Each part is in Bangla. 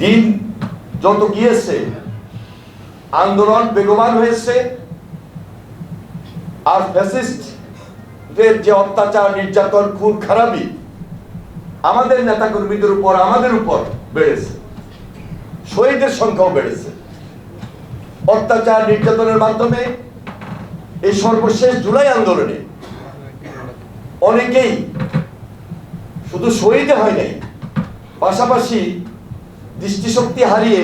দিন যত গিয়েছে, আন্দোলন বেগবান হয়েছে, আর ফ্যাসিস্টের যে অত্যাচার, নির্যাতন, খুন, খারাপি আমাদের নেতাকর্মীদের উপর, আমাদের উপর বেড়েছে। শহীদের সংখ্যাও বেড়েছে। অত্যাচার, নির্যাতনের মাধ্যমে এই সর্বশেষ জুলাই আন্দোলনে অনেকেই শুধু শহীদ হয় নাই, পাশাপাশি দৃষ্টিশক্তি হারিয়ে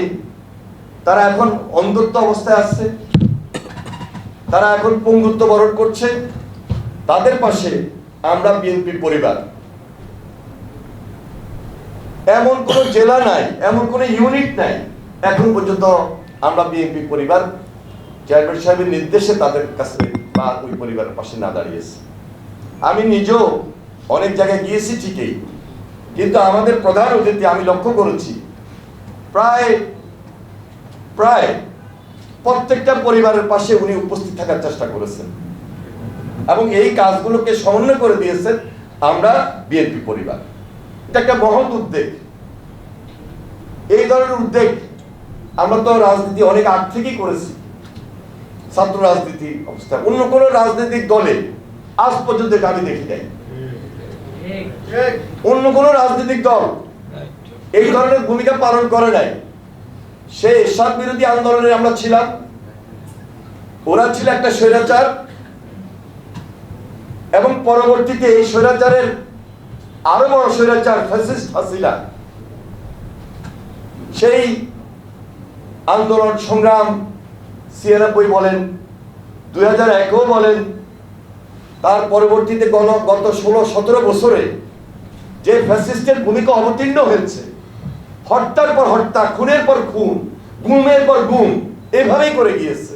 তারা এখন অন্ধত্ব অবস্থায় আসছে তারা এখন পঙ্গুত্ব বরণ করছে। তাদের পাশে আমরা বিএনপি পরিবার। এমন কোনো জেলা নাই, এমন কোনো ইউনিট নাই। এখন পর্যন্ত আমরা বিএনপি পরিবার। চেয়ারম্যান সাহেবের নির্দেশে তাদের কাছে বা ওই পরিবারের পাশে না দাঁড়িয়েছে। আমি নিজেও অনেক জায়গায় গিয়েছি ঠিকই। কিন্তু আমাদের প্রধান অতিথি আমি লক্ষ্য করেছি প্রায় প্রায় প্রত্যেকটা পরিবারের পাশে উনি উপস্থিত থাকার চেষ্টা করেছেন। এবং এই কাজগুলোকে সমন্বয় করে দিয়েছেন আমরা বিএনপি পরিবার। এটা একটা মহৎ উদ্যোগ। এই ধরনের উদ্যোগ আমরা তো রাজনীতি অনেক আগ থেকেই করেছি। ছাত্র রাজনীতি অবস্থা। অন্য কোনো রাজনৈতিক দলে আজ পর্যন্ত আমি দেখি নাই। অন্য কোনো রাজনৈতিক দল এই ধরনের ভূমিকা পালন করে নাই। সে এরশাদ বিরোধী আন্দোলনে আমরা ছিলাম। ওরা ছিল একটা স্বৈরাচার এবং পরবর্তীতে এই স্বৈরাচারের আরও বড় স্বৈরাচার ফ্যাসিস্ট সেই আন্দোলন সংগ্রাম ছিয়ানব্বই বলেন, দুই হাজার একও বলেন, তার পরবর্তীতে গণ গত ষোলো সতেরো বছরে যে ফ্যাসিস্টের ভূমিকা অবতীর্ণ হয়েছে হত্যার পর হত্যা খুনের পর খুন গুমের পর গুম এভাবেই করে গিয়েছে।